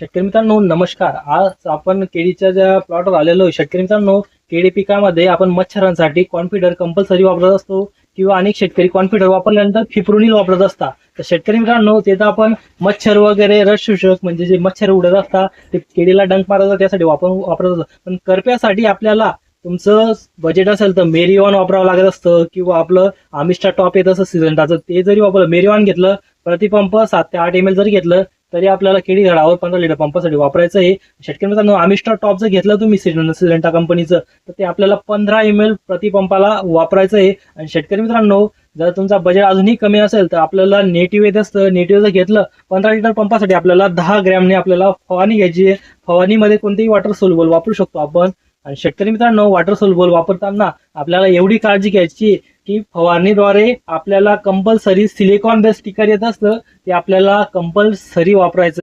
शेतकरी मित्रांनो नमस्कार. आज आपण केळीच्या ज्या प्लॉटवर आलेलो आहे शेतकरी मित्रांनो केळी पिकामध्ये आपण मच्छरांसाठी कॉन्फिडर कंपल्सरी वापरत असतो किंवा अनेक शेतकरी कॉन्फिडर वापरल्यानंतर फिप्रोनिल वापरत असतात. तर शेतकरी मित्रांनो ते तर आपण मच्छर वगैरे रस शोषक म्हणजे जे मच्छर उडत असतात ते केळीला डंक मारायचा त्यासाठी वापर वापरत असतात. पण करप्यासाठी आपल्याला तुमचं बजेट असेल तर मेरीवान वापरावं लागत असतं किंवा आपलं आमिष्टा टॉप येत असं सिजंटाचं ते जरी वापरलं मेरीवान घेतलं प्रतिपंप सात ते आठ एम एल जरी घेतलं तरी आपल्याला केळी झाडावर पंधरा लिटर पंपासाठी वापरायचं आहे शेतकरी मित्रांनो आमिस्टा टॉप जर घेतलं तुम्ही सिलेंटा कंपनीचं तर ते आपल्याला पंधरा एम एल प्रतिपंपाला वापरायचं आहे आणि शेतकरी मित्रांनो जर तुमचा बजेट अजूनही कमी असेल तर आपल्याला नेटिव्ह येत असतं. नेटिव्ह जर घेतलं पंधरा लिटर पंपासाठी आपल्याला दहा ग्रॅमने आपल्याला फवारणी घ्यायची आहे. फवारणीमध्ये कोणतेही वॉटर सोल्युबल वापरू शकतो आपण. आणि शेतकरी मित्रांनो वॉटर सोल्युबल वापरताना आपल्याला एवढी काळजी घ्यायची की फवारणीद्वारे आपल्याला कंपल्सरी सिलिकॉन बेस स्टिकर येत असतं ते आपल्याला कंपल्सरी वापरायचं.